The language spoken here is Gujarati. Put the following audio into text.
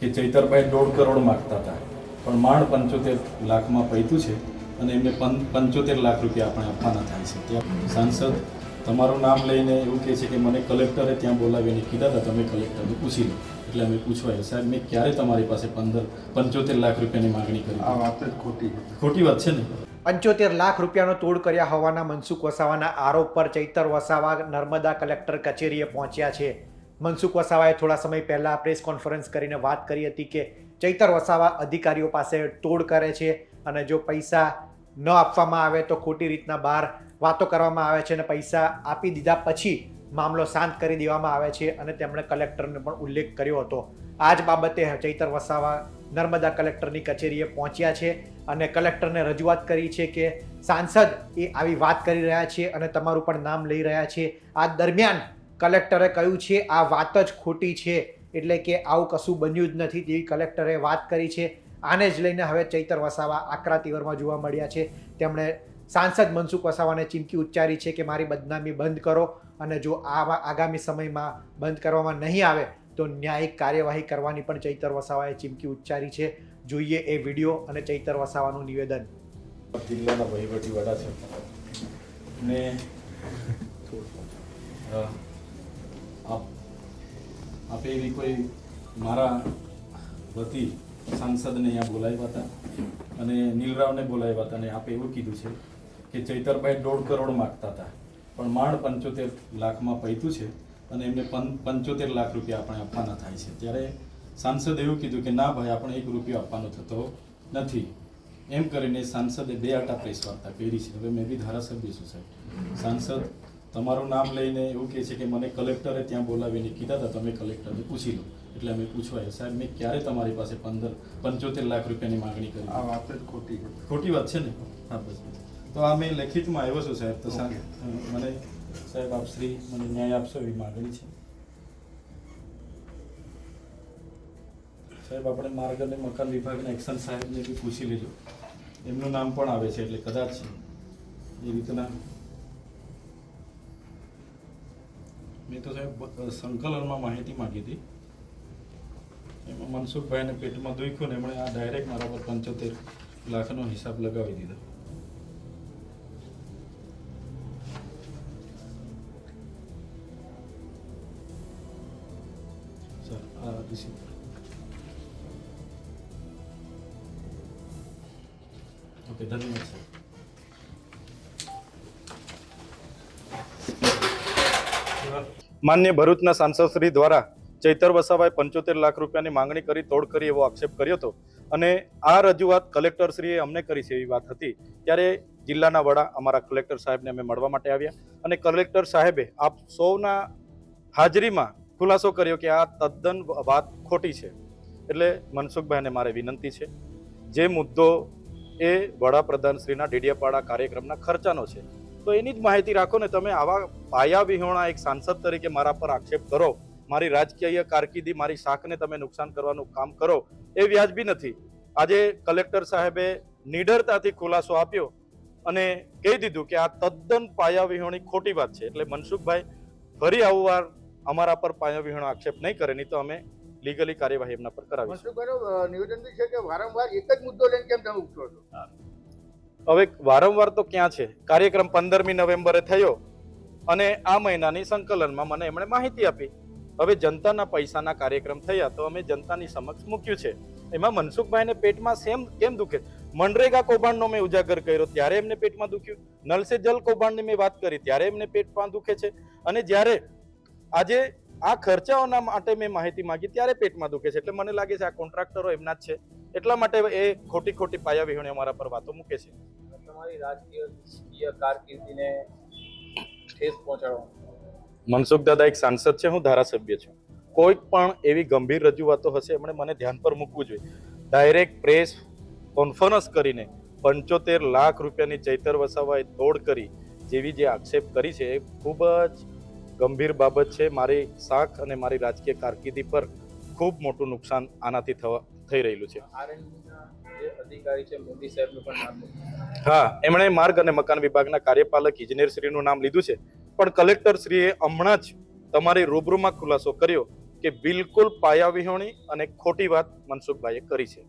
કે ચૈતરભાઈ દોઢ કરોડ માગતા હતા. પણ માંડ પંચોતેર લાખમાં પૈતું છે અને એમને પંચોતેર લાખ રૂપિયા આપણે આપવાના થાય છે. ત્યાં સાંસદ તમારું નામ લઈને એવું કહે છે કે મને કલેક્ટરે ત્યાં બોલાવીને કીધા હતા તમે કલેક્ટરને પૂછી લો. એટલે અમે પૂછવા સાહેબ મેં ક્યારે તમારી પાસે પંદર પંચોતેર લાખ રૂપિયાની માગણી કરી? આ વાત જ ખોટી ખોટી વાત છે ને? પંચોતેર લાખ રૂપિયાનો તોડ કર્યા હોવાના મનસુખ વસાવાના આરોપ પર ચૈતર વસાવા નર્મદા કલેક્ટર કચેરીએ પહોંચ્યા છે. મનસુખ વસાવાએ થોડા સમય પહેલા પ્રેસ કોન્ફરન્સ કરીને વાત કરી હતી કે ચૈતર વસાવા અધિકારીઓ પાસે તોડ કરે છે અને જો પૈસા ન આપવામાં આવે તો ખોટી રીતના બહાર વાતો કરવામાં આવે છે અને પૈસા આપી દીધા પછી મામલો શાંત કરી દેવામાં આવે છે અને તેમણે કલેક્ટરને પણ ઉલ્લેખ કર્યો હતો. આ જ બાબતે ચૈતર વસાવા નર્મદા કલેક્ટરની કચેરીએ પહોંચ્યા છે અને કલેક્ટરને રજૂઆત કરી છે કે સાંસદ એ આવી વાત કરી રહ્યા છે અને તમારું પણ નામ લઈ રહ્યા છે. આ દરમિયાન કલેક્ટરે કહ્યું છે, આ વાત જ ખોટી છે, એટલે કે આવું કશું બન્યું જ નથી તેવી કલેક્ટરે વાત કરી છે. આને જ લઈને હવે ચૈતર વસાવા આકરા તીવરમાં જોવા મળ્યા છે. તેમણે સાંસદ મનસુખ વસાવાને ચીમકી ઉચ્ચારી છે કે મારી બદનામી બંધ કરો અને જો આવા આગામી સમયમાં બંધ કરવામાં નહીં આવે તો ન્યાયિક કાર્યવાહી કરવાની પણ ચૈતર વસાવાએ ચીમકી ઉચ્ચારી છે. જોઈએ એ વીડિયો અને ચૈતર વસાવાનું નિવેદન. જિલ્લાના વહીવટી વડા છે. ને આપ, આપે એવી કોઈ મારા વતી સાંસદને અહીંયા બોલાવ્યા હતા અને નીલરાવને બોલાવ્યા હતા અને આપે એવું કીધું છે કે ચૈતરભાઈ દોઢ કરોડ માગતા હતા, પણ માંડ પંચોતેર લાખમાં પૈતું છે અને એમને પંચોતેર લાખ રૂપિયા આપણે આપવાના થાય છે. ત્યારે સાંસદે એવું કીધું કે ના ભાઈ, આપણે એક રૂપિયો આપવાનો થતો નથી. એમ કરીને સાંસદે બે આટા પ્રેસ વાર્તા કરી છે. હવે મેં બી ધારાસભ્ય છું સાહેબ. સાંસદ તમારું નામ લઈને એવું કહે છે કે મને કલેક્ટરે ત્યાં બોલાવીને કીધા હતા તમે કલેક્ટરને પૂછી લો. એટલે અમે પૂછવા આવ્યા, સાહેબ મેં ક્યારે તમારી પાસે પંદર પંચોતેર લાખ રૂપિયાની માગણી કરી? આ વાત જ ખોટી ખોટી વાત છે ને? હા બસ. તો આ મેં લેખિતમાં આવ્યો છું સાહેબ. તો મને સાહેબ આપ શ્રી મને ન્યાય આપશો એવી માગણી છે? સાહેબ આપણે માર્ગ અને મકાન વિભાગના એક્શન સાહેબને બી પૂછી લેજો. એમનું નામ પણ આવે છે એટલે કદાચ એ રીતના મેં તો સાહેબ સંકલનમાં માહિતી માગી હતી. એમાં મનસુખભાઈને પેટમાં દુખ્યું ને એમણે આ ડાયરેક્ટ મારા પર પંચોતેર લાખનો હિસાબ લગાવી દીધો. ઓકે, ધન્યવાદ, સર. માન્ય ભરૂચના સાંસદશ્રી દ્વારા ચૈતર વસાવાએ પંચોતેર લાખ રૂપિયાની માંગણી કરી, તોડ કરી એવો આક્ષેપ કર્યો હતો. અને આ રજૂઆત કલેક્ટરશ્રીએ અમને કરી છે એવી વાત હતી. ત્યારે જિલ્લાના વડા અમારા કલેક્ટર સાહેબને અમે મળવા માટે આવ્યા અને કલેક્ટર સાહેબે આપ સૌના હાજરીમાં ખુલાસો કર્યો કે આ તદ્દન વાત ખોટી છે. એટલે મનસુખભાઈને મારે વિનંતી છે. જે મુદ્દો એ વડાપ્રધાનશ્રીના ડેડિયાપાડા કાર્યક્રમના ખર્ચાનો છે. તો એની જ માહિતી રાખો ને તમે આવા પાયા વિહોણા એક સાંસદ તરીકે મારા પર આક્ષેપ કરો મારી રાજકીય કારકિર્દી મારી શાખને તમે નુકસાન કરવાનું કામ કરો એ વ્યાજબી નથી. આજે કલેક્ટર સાહેબે નિડરતાથી ખુલાસો આપ્યો અને કહી દીધું કે આ તદ્દન પાયા વિહોણી ખોટી વાત છે. એટલે મનસુખભાઈ ફરી આવું વાર અમારા પર પાયા વિહોણો આક્ષેપ નહીં કરે નહીં તો અમે લીગલી કાર્યવાહી એમના પર કરાવીશું. નિવેદન બી છે કે વારંવાર એક જ મુદ્દો લઈને કેમ તમે ઉઠો છો? હવે વારંવાર તો ક્યાં છે? કાર્યક્રમ પંદરમી નવેમ્બરે થયો અને આ મહિનાની સંકલનમાં મને એમણે માહિતી આપી. હવે જનતાના પૈસાના કાર્યક્રમ થયા તો અમે જનતાની સમક્ષ મૂક્યું છે. એમાં મનસુખભાઈને પેટમાં સેમ કેમ દુખે? મનરેગા કૌભાંડનો મેં ઉજાગર કર્યો, ત્યારે એમને પેટમાં દુખ્યું. નલસે જલ કૌભાંડની મેં વાત કરી, ત્યારે એમને પેટમાં દુખે છે. અને જ્યારે આજે આ ખર્ચાઓના માટે મેં માહિતી માંગી, ત્યારે પેટમાં દુખે છે. એટલે મને લાગે છે આ કોન્ટ્રાક્ટરો એમના જ છે. એટલા માટે એ ખોટી ખોટી પાયા વિહોણી અમારા પર વાતો મૂકે છે. તમારી રાજકીય કારકિર્દીને ઠેસ પહોંચાડવા મનસુખ દાદા એક સાંસદ છે, હું ધારાસભ્ય છું. કોઈક પણ એવી ગંભીર રજૂઆતો હશે, એમણે મને ધ્યાન પર મૂકવું જોઈએ. ડાયરેક્ટ પ્રેસ કોન્ફરન્સ કરીને પંચોતેર લાખ રૂપિયાની ચૈતર વસાવાએ તોડ કરી જેવી જે આક્ષેપ કરી છે, એ ખૂબ જ ગંભીર બાબત છે. મારી શાખ અને મારી રાજકીય કારકિર્દી પર ખૂબ મોટું નુકસાન આનાથી થવા થઈ રહેલું છે. હા એમણે માર્ગ અને મકાન વિભાગના કાર્યપાલક ઇજનેર શ્રીનું નામ લીધું છે. પણ કલેક્ટર શ્રીએ હમણાં જ તમારી રૂબરૂમાં ખુલાસો કર્યો કે બિલકુલ પાયાવિહોણી અને ખોટી વાત મનસુખભાઈએ કરી છે.